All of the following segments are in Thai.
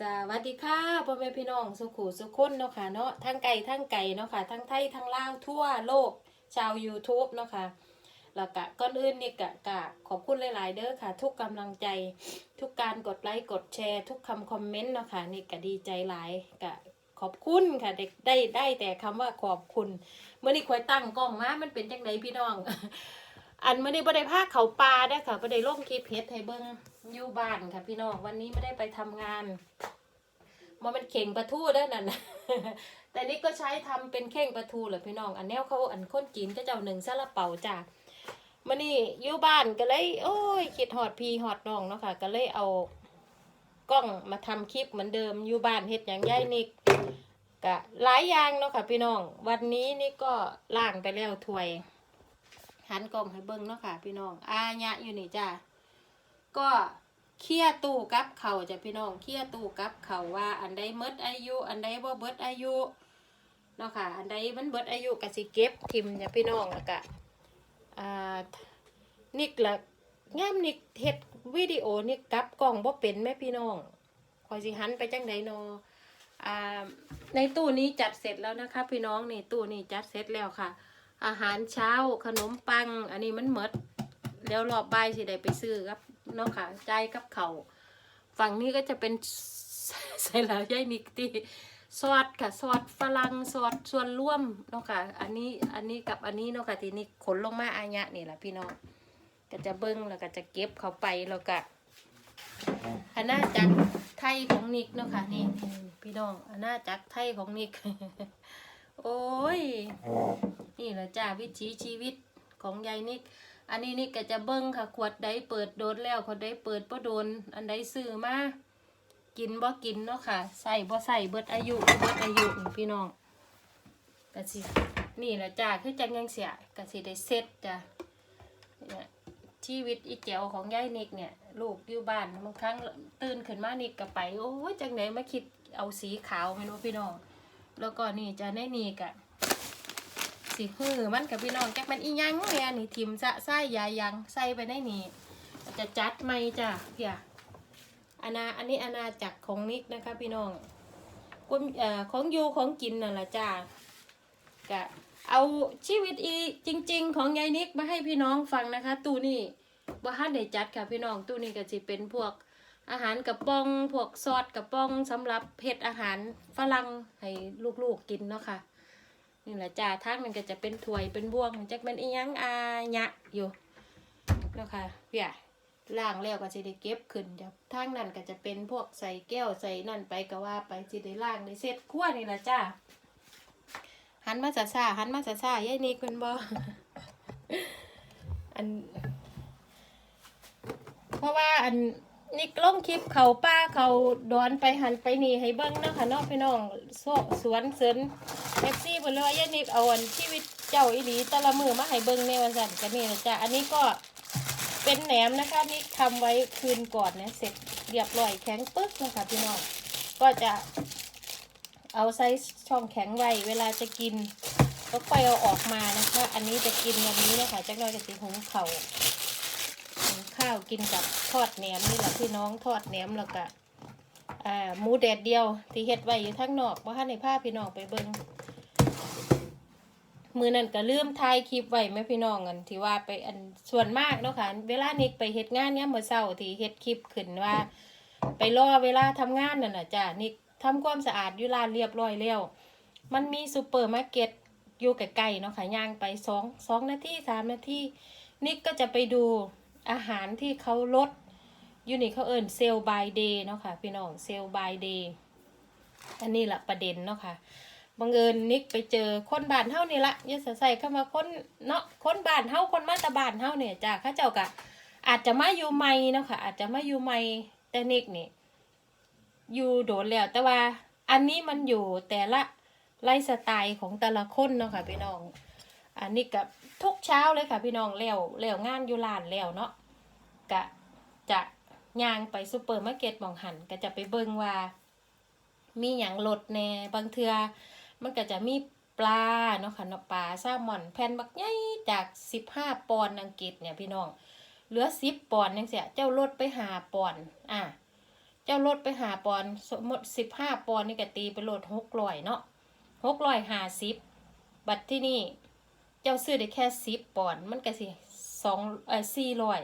สวัสดีค่ะพ่อแม่พี่น้องสุขุสุขคนเนาะค่ะเนาะทั้งไก่ทั้งไก่เนาะค่ะทั้งไทยทั้งลาวทั่วโลกชาว YouTube เนาะค่ะแล้วก็ก่อนอื่นนี่กะกะขอบคุณหลาย ๆ เด้อค่ะ ทุกกำลังใจ ทุกการกดไลค์กดแชร์ ทุกคำคอมเมนต์เนาะค่ะนี่ก็ดีใจหลายกะขอบคุณค่ะเด็กได้ได้แต่คำว่าขอบคุณ เมื่อนี้คอยตั้งกล้องมามันเป็นจังไดพี่น้อง อันไม่ได้บ่ได้พาเขาปลาได้ค่ะบ่ได้ลงคลิปเฮ็ดให้เบิ่งอยู่บ้านค่ะ พี่น้องวันนี้ไม่ได้ไปทำงานมันเป็นเข่งปลาทูเด้อนั่นนะแต่นี่ก็ใช้ทำเป็นเข่งปลาทูเหรอพี่น้อง อันแนวเขาอันข้นจีนก็เจ้าหนึ่งซาลาเปาจ้ะมื่อนี้อยู่บ้านก็เลย โอ้ยคิดฮอดพี่ฮอดน้องเนาะค่ะ ก็เลยเอากล้องมาทำคลิปเหมือนเดิมอยู่บ้านเฮ็ดอย่างย่ายนิกก็หลายอย่างเนาะค่ะ พี่น้อง วันนี้นี่ก็ล่างไปแล้วถ้วย หันกล้องให้เบิ่งเนาะค่ะ พี่น้องอาญะอยู่นี่จ้าก็เคลียตู้กับเขาจ้ะพี่น้องเคลียตู้กับเขาว่า อันใดเมดอายุ อันใดบ่เบิดอายุเนาะค่ะ อันใดมันเบิดอายุก็สิเก็บทิมจ้ะพี่น้องแล้วก็อ่านิกละง่ามนิกเฮ็ดวิดีโอนิกกับกล้องบ่เป็นแม่พี่น้องคอยสิหันไปจังไดนาะอ่าในตู้นี้จัดเสร็จแล้วนะคะ พี่น้องนี่ตู้นี้จัดเสร็จแล้วค่ะ อาหารเช้าขนมปัง อันนี้มันหมดแล้วรอบบ่ายสิได้ไปซื้อครับเนาะค่ะใจกับเขาฝั่งนี้ก็จะเป็นใส่แล้วยายนิกตีซอสค่ะซอสฝรั่งซอสส่วนร่วมเนาะค่ะ อันนี้อันนี้กับอันนี้เนาะค่ะทีนี้ขนลงมาอายะนี่แหละพี่น้องก็จะเบิ้งแล้วก็จะเก็บเขาไปแล้วก็อันน่าจักรไทยของนิกเนาะค่ะนี่พี่น้องอันน่าจักรไทยของนิก โอ้ย นี่แหละจ้าวิถีชีวิตของยายนิก อันนี้นิกก็จะเบิ้งค่ะขวดใดเปิดโดนแล้วขวดใดเปิดบ่โดน อันใดซื้อมากินบ่กินเนาะค่ะใส่บ่ใส่เบิดอายุเบิดอายุพี่น้องก็สินี่แหละจ้าคือจังยังเสียก็สิได้เซ็ตจ้ะชีวิตอีเจียวของยายนิกเนี่ย ลูกอยู่บ้านบางครั้งตื่นขึ้นมานิกก็ไป โอ้ยจังไหนมาคิดเอาสีขาวไม่รู้พี่น้อง แล้วก็นี่จะได้นี่กะสิฮือมันกับพี่น้องจักมันอีหยังเนี่ยนี่ทิมสะไส้ยายังใส่ไปได้นี่จะจัดไหมจ้ะเพี่ยอาณาอันนี้อาณาจักรของนิกนะคะ พี่น้องกุมเอ่อของอยูของกินน่ะละจ้ากะเอาชีวิตอีจริง ๆ ของยายนิกมาให้พี่น้องฟังนะคะ ตู้นี่บ่ฮันได้จัดค่ะพี่น้องตู้นี้ก็จะเป็นพวก อาหารกระป๋องพวกซอสกระป๋องสำหรับเผ็ดอาหารฝรั่งให้ลูกๆกินเนาะค่ะนี่แหละจ้าทางมันก็จะเป็นถ้วยเป็นบ่วงจักแมันอีหยังอาญะอยู่เนาะค่ะเพี่ยล่างแล้วก็สิได้เก็บขึ้นจ้ะทางนั้นก็จะเป็นพวกใส่แก้วใส่นั่นไปก็ว่าไปสิได้ล่างได้เสร็จครัวนี่แหละจ้าหันมาซาซาหันมาซาซายายนี่คุณบ่อัน เพราะว่าอัน นี่ลงคลิปเขาป้าเขาดอนไปหันไปนี่ให้เบิ้งเนาะค่ะน้องพี่น้องสวสวนเสรินเอฟซีเพิ่นเลยว่าย่านิกเอาอันชีวิตเจ้าอีหลีตะละมือมาให้เบิ้งในวันจันทร์กันนี่นะจ๊ะอันนี้ก็เป็นแหนมนะคะนี่ทำไว้คืนก่อนนะเสร็จเรียบร้อยแข็งปึ๊กนะคะพี่น้องก็จะเอาใส่ช่องแข็งไว้เวลาจะกินก็ค่อยเอาออกมานะคะ อันนี้จะกินวันนี้นะคะจักหน่อยจะสิหุงเข่า ข้าวกินกับทอดแหนมนี่แหละพี่น้องทอดแหนมแล้วก็หมูแดดเดียว ที่เฮ็ดไว้อยู่ทั้งนอกว่าให้ในผ้าพี่น้องไปเบิ่งมือนั่นก็ลืมถ่ายคลิปไว้แม่พี่น้องกันที่ว่าไปอันส่วนมากเนาะค่ะเวลานิกไปเฮ็ดงานเนี่ยามมื่อเช้าที่เฮ็ดคลิปขึ้นว่า ไปรอเวลาทำงานนั่นน่ะจ้ะนิกทำความสะอาดอยู่ร้านเรียบร้อยแล้วมันมีซูเปอร์มาร์เก็ตอยู่ใกล้ๆเนาะค่ะย่างไปสองสองนาทีสามนาทีนิกก็จะไปดู อาหารที่เขาลดยูนิเขาเอิญเซลบายเดย์เนาะค่ะพี่น้องเซลบายเดย์อันนี้แหละประเด็นเนาะค่ะบังเอิญนิกไปเจอคนบ้านเฮานี่ละยัสใส่เข้ามาคนเนาะคนบ้านเฮาคนมาตาบ้านเฮาเนี่ยจ้าข้าเจ้ากะอาจจะมาอยู่ใหม่เนาะค่ะอาจจะมาอยู่ใหม่แต่นิกนี่อยู่โดนแล้วแต่ว่าอันนี้มันอยู่แต่ละไลฟ์สไตล์ของแต่ละคนเนาะค่ะพี่น้อง อันนี้กับทุกเช้าเลยค่ะ พี่น้องแล้วแล้วงานอยู่ร้านแล้วเนาะกะจะย่างไปซูเปอร์มาร์เก็ตหมองหันก็จะไปเบิ่งว่า มีอย่างลดแหน่บางเทือมันก็จะมีปลาเนาะค่ะเนาะปลาแซลมอนแผ่นบักใหญ่จากสิบห้าปอนด์อังกฤษเนี่ยพี่น้องเหลือสิบปอนด์ยังเสียเจ้าลดไปหาปอนด์อะเจ้าลดไปหาปอนด์สมมติสิบห้าปอนด์นี่ก็ตีไปโลดหกร้อยเนาะหกร้อยห้าสิบบัตรที่นี่ เจ้าซื้อได้แค่สิบปอนด์มันก็สิสองเอ่อสี่ร้อย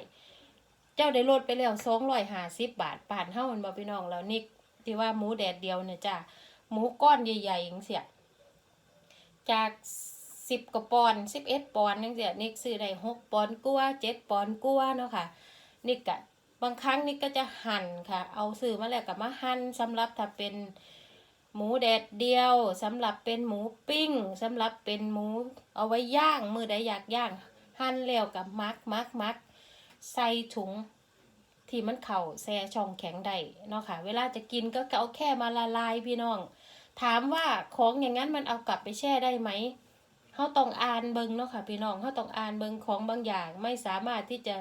เจ้าได้ลดไปแล้วสองร้อยห้าสิบบาทป่านเท่ามันบ่พี่น้องแล้วนี่ที่ว่าหมูแดดเดียวเนี่ยจ้าหมูก้อนใหญ่ๆอย่างเสียจากสิบกว่าปอนด์สิบเอ็ดปอนด์จังเสียนี่ซื้อได้หกปอนด์กว่าเจ็ดปอนด์กว่าเนาะค่ะนี่กะบางครั้งนี่ก็จะหั่นค่ะ เอาซื้อมาแล้วก็มาหั่นสำหรับถ้าเป็น หมูแดดเดียวสำหรับเป็นหมูปิ้งสำหรับเป็นหมูเอาไว้ย่างมือใดอยากย่าง หั่นแล้วกับมักมักมักใส่ถุงที่มันเข่าแช่ช่องแข็งได้เนาะค่ะ เวลาจะกินก็เอาแค่มาละลายพี่น้อง ถามว่าของอย่างนั้นมันเอากลับไปแช่ได้ไหมเขาต้องอ่านเบิงเนาะค่ะพี่น้องเขาต้องอ่านเบิงของบางอย่างไม่สามารถที่จะ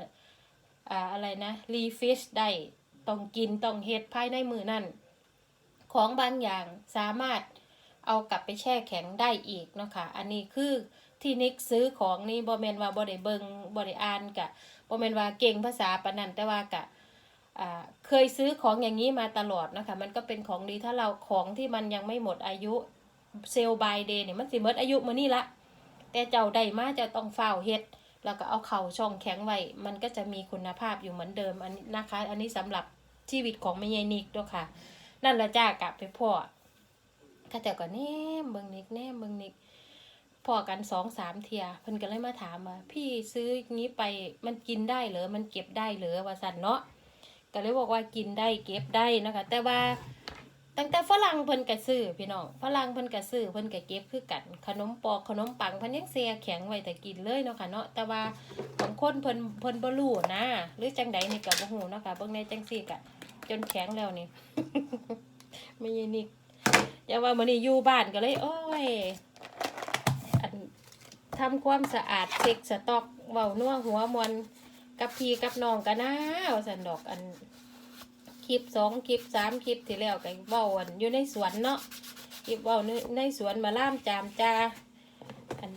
อ่าอะไรนะรีฟิชได้ต้องกินต้องเฮ็ดภายในมือนั่น ของบางอย่างสามารถเอากลับไปแช่แข็งได้อีกเนาะค่ะ อันนี้คือที่นิกซื้อของนี่บ่แม่นว่าบ่ได้เบิงบ่ได้อ่านกะบ่แม่นว่าเก่งภาษาปานนั้นแต่ว่ากะเคยซื้อของอย่างนี้มาตลอดนะคะ มันก็เป็นของดีถ้าเราของที่มันยังไม่หมดอายุเซลบายเดย์เนี่ยมันสิหมดอายุมื้อนี้ละ แต่เจ้าได้มาเจะต้องเฝ้าเฮ็ด แล้วก็เอาเข่าช่องแข็งไว้ มันก็จะมีคุณภาพอยู่เหมือนเดิมอันนี้นะคะ อันนี้สำหรับชีวิตของแม่ยายนิกด้วยค่ะ นั่นละจ้ากลับไปพ่อข้าเจ้าก็แนมเบิงนิกแนมเบิงนิกพ่อกันสองสามเทียเพิ่นก็เลยมาถามว่าพี่ซื้องนี้ไปมันกินได้เหรอมันเก็บได้เหรอว่าสันเนาะก็เลยบอกว่ากินได้เก็บได้นะคะ แต่ว่าตั้งแต่ฝรั่งเพิ่นก็ซื้อพี่น้องฝรั่งเพิ่นก็ซื้อเพิ่นก็เก็บคือกัน ขนมปอกขนมปังเพิ่นยังเสียแข็งไว้แต่กินเลยเนาะค่ะเนาะแต่ว่าบางคนเพิ่นเพิ่นบ่รู้นะ หรือจังใดนี่ก็บ่ฮู้เนาะค่ะเบิ่งในจังซี่ก็ จนแข็งแล้วนี่ ไม่ยินิกอย่าว่ามื้อนี้อยู่บ้านก็เลย โอ้ยอันทำความสะอาดเช็คสต็อกเว้านัวหัวมวนกับพี่กับน้องกันนะว่าซั่นดอกอันคลิปสองคลิปสามคลิปที่แล้วก็เว้าอันอยู่ในสวนเนาะคลิปเว้าในในสวนมาล่ามจามจาอัน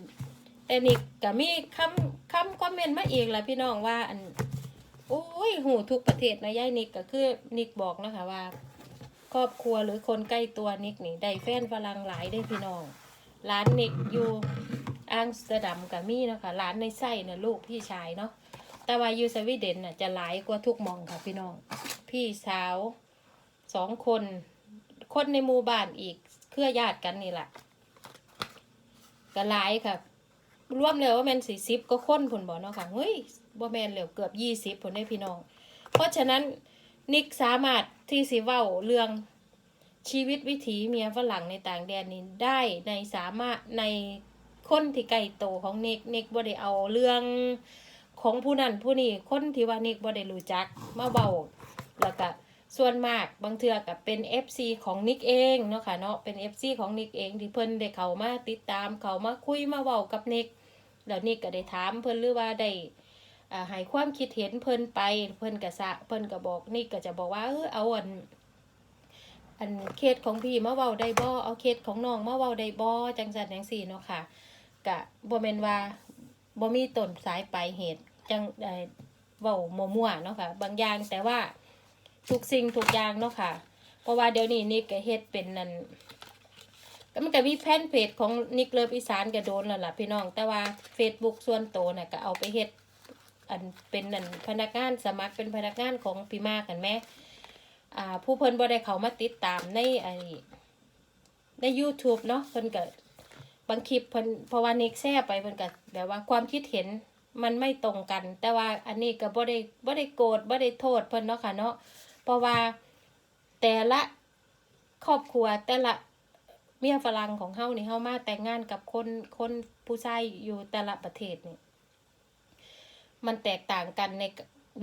แต่นี่ก็มีคำคำคอมเมนต์มาอีกแหละพี่น้องว่าอัน โอ้ยหูทุกประเทศนะยายนิกก็คือนิกบอกนะคะว่า ครอบครัวหรือคนใกล้ตัวนิกนี่ได้แฟนฝรั่งหลายได้พี่น้องร้านนิกอยู่อัมสเตอร์ดัมกับมี่นะคะร้านในไส้น่ะลูกพี่ชายเนาะแต่ว่าอยู่สวีเดนน่ะจะหลายกว่าทุกมองค่ะพี่น้อง พี่สาวสองคน คนในหมู่บ้านอีกเครือญาติกันนี่แหละก็หลายค่ะรวมแล้วว่าแมนสี่สิบก็คนผลบอกเนาะค่ะเฮ้ย บ่แมนเหลวเกือบยี่สิบผลได้พี่น้อง เพราะฉะนั้นนิกสามารถที่สิเว้าเรื่องชีวิตวิถีเมียฝรั่งในต่างแดนนี้ได้ในสามารถในคนที่ใกล้โตของนิกนิกบ่ได้เอาเรื่องของผู้นั้นผู้นี้คนที่ว่านิกบ่ได้รู้จักมาเบาแล้วก็ส่วนมากบางเทือกับเป็น FC ของนิกเองเนาะค่ะเนาะเป็น FC ของนิกเองที่เพิ่นได้เข้ามาติดตามเขามาคุยมาเว้ากับนิกแล้วนิกก็ได้ถามเพิ่นหรือว่าได้ ให้ความคิดเห็นเพิ่นไปเพิ่นก็สะเพิ่นก็บอกนิกก็จะบอกว่าเออเอาอันอันเคสของพี่มาเว้าได้บ่เอาเคสของน้องมาเว้าได้บ่จังซั่นจังซี่เนาะค่ะก็บ่แม่นว่าบ่มีต้นสายปลายเหตุจังเอ่อเว้ามั่วๆเนาะค่ะ บางอย่างแต่ว่าทุกสิ่งทุกอย่างเนาะค่ะ เพราะว่าเดี๋ยวนี้นิกก็เฮ็ดเป็นนั่นก็มันก็มีแฟนเพจของนิกเลิฟอีสานก็โดนแล้วล่ะพี่น้อง แต่ว่า Facebook ส่วนโตน่ะก็เอาไปเฮ็ด อันเป็นนั่นพนักงานสมัครเป็นพนักงานของพี่มากันแม่อ่าผู้เพิ่นบ่ได้เขามาติดตามในไอใน YouTube เนาะเพิ่นก็บางคลิปเพิ่นเพราะว่านิกแชร์ไปเพิ่นก็แบบว่าความคิดเห็นมันไม่ตรงกัน แต่ว่าอันนี้ก็บ่ได้บ่ได้โกรธบ่ได้โทษเพิ่นเนาะค่ะเนาะเพราะว่าแต่ละครอบครัวแต่ละเมียฝรั่งของเฮานี่เฮามาแต่งงานกับคนคนผู้ชายอยู่แต่ละประเทศนี่ มันแตกต่างกันใน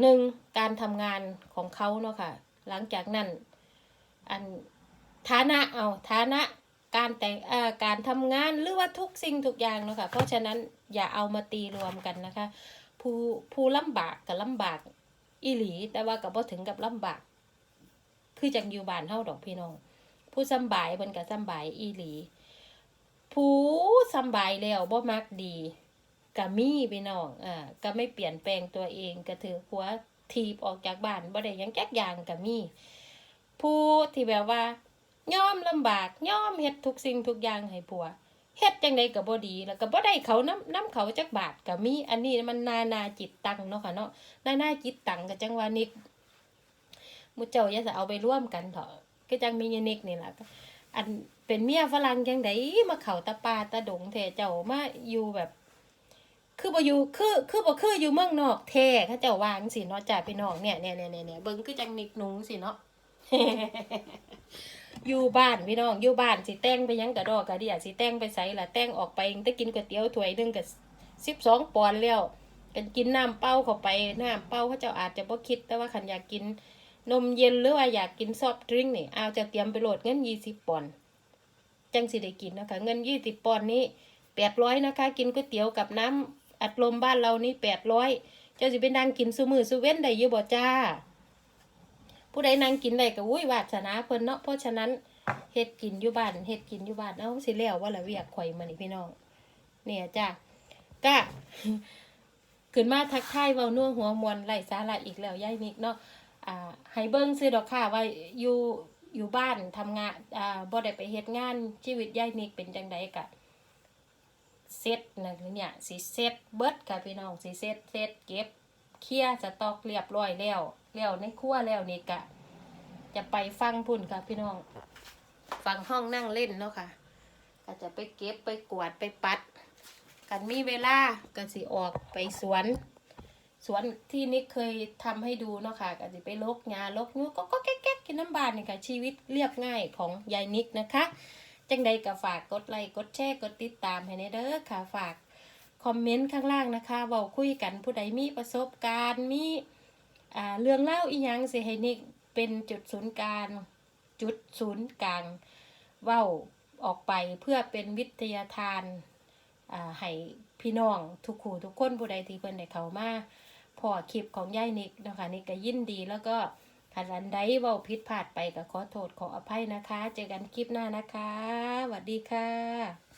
หนึ่งการทำงานของเขาเนาะค่ะ หลังจากนั้น อันฐานะเอาฐานะการแต่งการทำงานหรือว่าทุกสิ่งทุกอย่างเนาะค่ะเพราะฉะนั้นอย่าเอามาตีรวมกันนะคะ ผู้ผู้ลำบากกับลำบากอีหลี แต่ว่ากับบ่ถึงกับลำบาก คือจังอยู่บ้านเฮาดอกพี่น้อง ผู้สำบายเพิ่นก็สำบายอีหลี ผู้สำบายแล้วบ่มักดี ก็มีพี่น้องอ่าก็ไม่เปลี่ยนแปลงตัวเองก็ถือหัวทีบออกจากบ้านบ่ได้ยังจักอย่างก็มี ผู้ที่แบบว่าย่อมลำบากย่อมเฮ็ดทุกสิ่งทุกอย่างให้ผัวเฮ็ดจังไดก็บ่ดี แล้วก็บ่ได้เขาน้ำน้ำเขาจักบาทก็มีอันนี้มันนานาจิตตังเนาะค่ะเนาะนานาจิตตังก็จังว่านิกมุเจ้าอย่าจะเอาไปร่วมกันเถอะก็จังมียนิกนี่ล่ะอันเป็นเมียฝรั่งจังไดมาเข้าตาปาตาดงแท้เจ้ามาอยู่แบบ คือบ่อยู่คือคือบ่คืออยู่เมืองนอกแท้เขาเจ้าวางสิเนาะจ้าพี่น้องเนี่ยเนี่ยเนี่ยเนี่ยเบิ่งคือจังนิกนุงสิเนาะอยู่บ้านพี่น้องอยู่บ้านสิแต่งไปยังกระดอกกะเดียสิแต่งไปไสล่ะแต่งออกไปแต่กินก๋วยเตี๋ยวถ้วยหนึงก็12ปอนด์แล้วกันกินน้ำเป้าเข้าไปน้ำเป้าเขาเจ้าอาจจะบ่คิดแต่ว่าคันอยากกินนมเย็นหรือว่าอยากกินซอฟต์ดริงก์นี่เอาจะเตรียมไปโหลดเงิน20ปอนด์จังสิได้กินนะคะเงิน20ปอนด์นี้800นะคะ กินก๋วยเตี๋ยวกับน้ำ อัดลมบ้านเรานี่800เจ้าสิไปนั่งกินซุมื้อซุเว้นได้ยู่บ่จ้า ผู้ใดนั่งกินได้ก็อุ้ยวาสนาเพิ่นเนาะเพราะฉะนั้นเฮ็ดกินอยู่บ้านเฮ็ดกินอยู่บ้านเอ้าสิแล้วว่าละเวียกข่อยมานี่พี่น้องเนี่ยจ้าก็ขึ้นมาทักทายเว้านัวหัวมวนไร้สาระอีกแล้วยายนิกเนาะอ่าให้เบิ่งซื้อดอกค่ะว่าอยู่อยู่บ้านทำงานอ่าบ่ได้ไปเฮ็ดงานชีวิตยายนิกเป็นจังไดกะ เซตนั่นเนี่ยสิเซตเบิดค่ะพี่น้องสิเซตเซตเก็บเคลียร์สต็อกเรียบร้อยแล้วแล้วในครัวแล้วนี่กะจะไปฟังพุ่นค่ะพี่น้องฟังห้องนั่งเล่นเนาะค่ะ ก็จะไปเก็บไปกวาดไปปัด กันมีเวลาก็สิออกไปสวน สวนที่นิกเคยทำให้ดูเนาะค่ะก็จะไปลกหญ้าลกงูก็ก็แก๊กกินน้ำบานนี่ค่ะชีวิตเรียบง่ายของยายนิกนะคะ จังใดก็ฝากกดไลค์กดแชร์กดติดตามให้ในเด้อค่ะฝากคอมเมนต์ข้างล่างนะคะเว้าคุยกันผู้ใดมีประสบการณ์มีอ่าเรื่องเล่าอีหยังสิให้นิกเป็นจุดศูนย์กลางจุดศูนย์กลางเว้าออกไปเพื่อเป็นวิทยาทานอ่าให้พี่น้องทุกคู่ทุกคนผู้ใดที่เพิ่นได้เข้ามาพอคลิปของยายนิกนะคะนิกก็ยินดีแล้วก็ คันอันใดเว้าผิดพลาดไปก็ขอโทษขออภัยนะคะ เจอกันคลิปหน้านะคะสวัสดีค่ะ